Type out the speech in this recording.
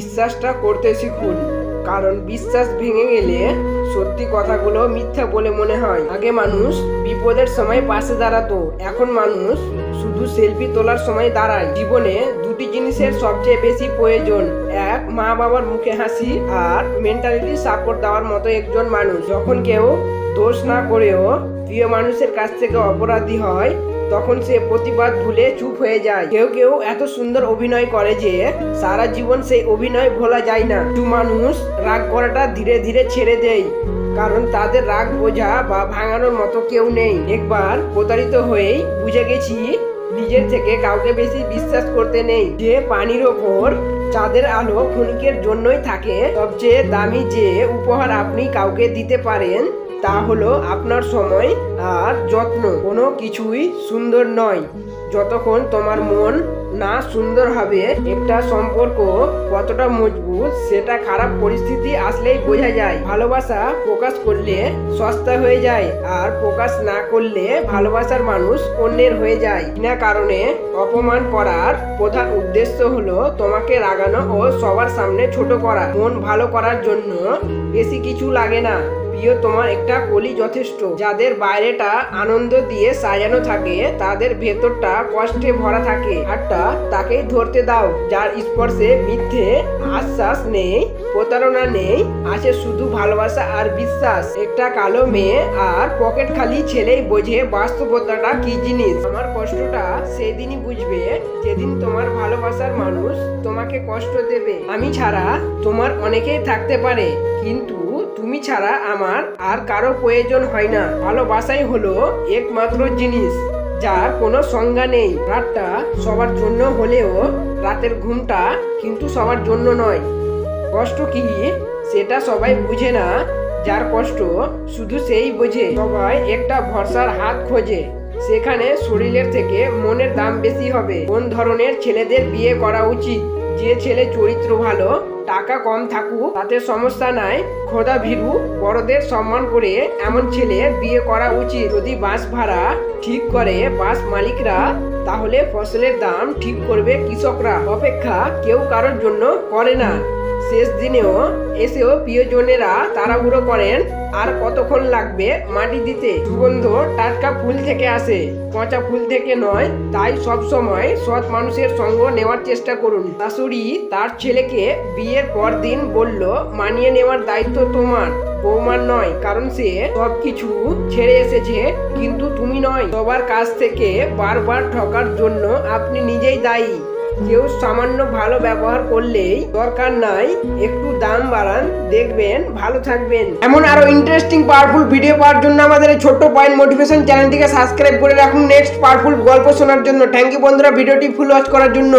বিশ্বাসটা করতে শিখুন কারণ বিশ্বাস ভেঙে গেলে সত্যি কথাগুলো মিথ্যা বলে মনে হয়। আগে মানুষ বিপদের সময় পাশে দাঁড়াতো, এখন মানুষ শুধু সেলফি তোলার সময় দাঁড়ায়। জীবনে দুটি জিনিসের সবচেয়ে বেশি প্রয়োজন, এক মা বাবার মুখে হাসি, আর মেন্টালিটি সাপোর্ট দেওয়ার মতো একজন মানুষ। যখন কেউ দোষ না করেও প্রিয় মানুষের কাছ থেকে অপরাধী হয় তখন সে প্রতিবাদ ভুলে চুপ হয়ে যায়। কেউ কেউ এত সুন্দর অভিনয় করে যে সারা জীবন সেই অভিনয় ভোলা যায় না। কিছু মানুষ রাগ করাটা ধীরে ধীরে ছেড়ে দেয়, কারণ তাদের রাগ বোঝা বা ভাঙানোর মতো কেউ নেই। একবার প্রতারিত হয়েই বুঝে গেছি নিজের থেকে কাউকে বেশি বিশ্বাস করতে নেই। যে পানির ওপর চাঁদের আলো ক্ষণিকের জন্যই থাকে, সবচেয়ে দামি যে উপহার আপনি কাউকে দিতে পারেন তা হলো আপনার সময় আর যত্ন। কোনো কিছুই সুন্দর নয়। যতক্ষণ তোমার মন না সুন্দর হবে, একটা সম্পর্ক কতটা মজবুত, সেটা খারাপ পরিস্থিতি আসলেই বোঝা যায়। ভালোবাসা প্রকাশ করলে সস্তা হয়ে যায়, আর প্রকাশ না করলে ভালোবাসার মানুষ অন্যের হয়ে যায়। বিনা কারণে অপমান করার প্রধান উদ্দেশ্য হলো তোমাকে রাগানো ও সবার সামনে ছোট করা। মন ভালো করার জন্য বেশি কিছু লাগে না। প্রিয় তোমার একটা কলি যথেষ্ট, যাদের বাইরেটা আনন্দ দিয়ে সাজানো থাকে, তাদের ভেতরটা কষ্টে ভরা থাকে। আরটা তাকেই ধরতে দাও, যার স্পর্শে মিথ্যে আশ্বাস নেই, প্রতারণা নেই আছে শুধু ভালোবাসা আর বিশ্বাস। একটা কালো মেয়ে আর পকেট খালি ছেলেই বোঝে বাস্তবতাটা কি জিনিস। আমার কষ্টটা সেদিনই বুঝবে, যেদিন তোমার ভালোবাসার মানুষ তোমাকে কষ্ট দেবে। আমি ছাড়া তোমার অনেকেই থাকতে পারে, কিন্তু তুমি ছাড়া আমার আর কারও প্রয়োজন হয় না। ভালোবাসাই হলো একমাত্র জিনিস, যার কোনো সংজ্ঞা নেই। রাতটা সবার জন্য হলেও রাতের ঘুমটা কিন্তু সবার জন্য নয়। কষ্ট কি? সেটা সবাই বুঝে না। যার কষ্ট শুধু সেই বোঝে। সবাই একটা ভরসার হাত খোঁজে। সেখানে শরীরের থেকে মনের দাম বেশি হবে। কোন ধরনের ছেলেদের বিয়ে করা উচিত? যে ছেলে চরিত্র ভালো টাকা কম থাকুক, তাতে সমস্যা নাই। খোদা ভীরু, বড়দের সম্মান করে এমন ছেলে বিয়ে করা উচিত। যদি বাস ভাড়া ঠিক করে বাস মালিকরা, তাহলে ফসলের দাম ঠিক করবে কৃষকরা। অপেক্ষা কেউ কারোর জন্য করে না। শেষ দিনেও এসেও প্রিয়জনেরা তাড়াহুড়ো করেন, আর কতক্ষণ লাগবে মাটি দিতে? সুগন্ধ টাটকা ফুল থেকে আসে, পচা ফুল থেকে নয়, তাই সব সময় সৎ মানুষের সঙ্গ নেওয়ার চেষ্টা করুন। শাশুড়ি তার ছেলেকে বিয়ের পর দিন বলল, মানিয়ে নেওয়ার দায়িত্ব তোমার। বৌমার নয়, কারণ সে সব কিছু ছেড়ে এসেছে, কিন্তু তুমি নয়। সবার কাছ থেকে বারবার ঠকার জন্য আপনি নিজেই দায়ী। কেউ সামান্য ভালো ব্যবহার করলেই দরকার নাই, একটু দাম বাড়ান, দেখবেন, ভালো থাকবেন। এমন আরও ইন্টারেস্টিং পাওয়ারফুল ভিডিও পাওয়ার জন্য আমাদের এই ছোট্ট পয়েন্ট মোটিভেশন চ্যানেলটিকে সাবস্ক্রাইব করে রাখুন। নেক্সট পাওয়ারফুল গল্প শোনার জন্য। থ্যাংক ইউ বন্ধুরা ভিডিওটি ফুল ওয়াচ করার জন্য।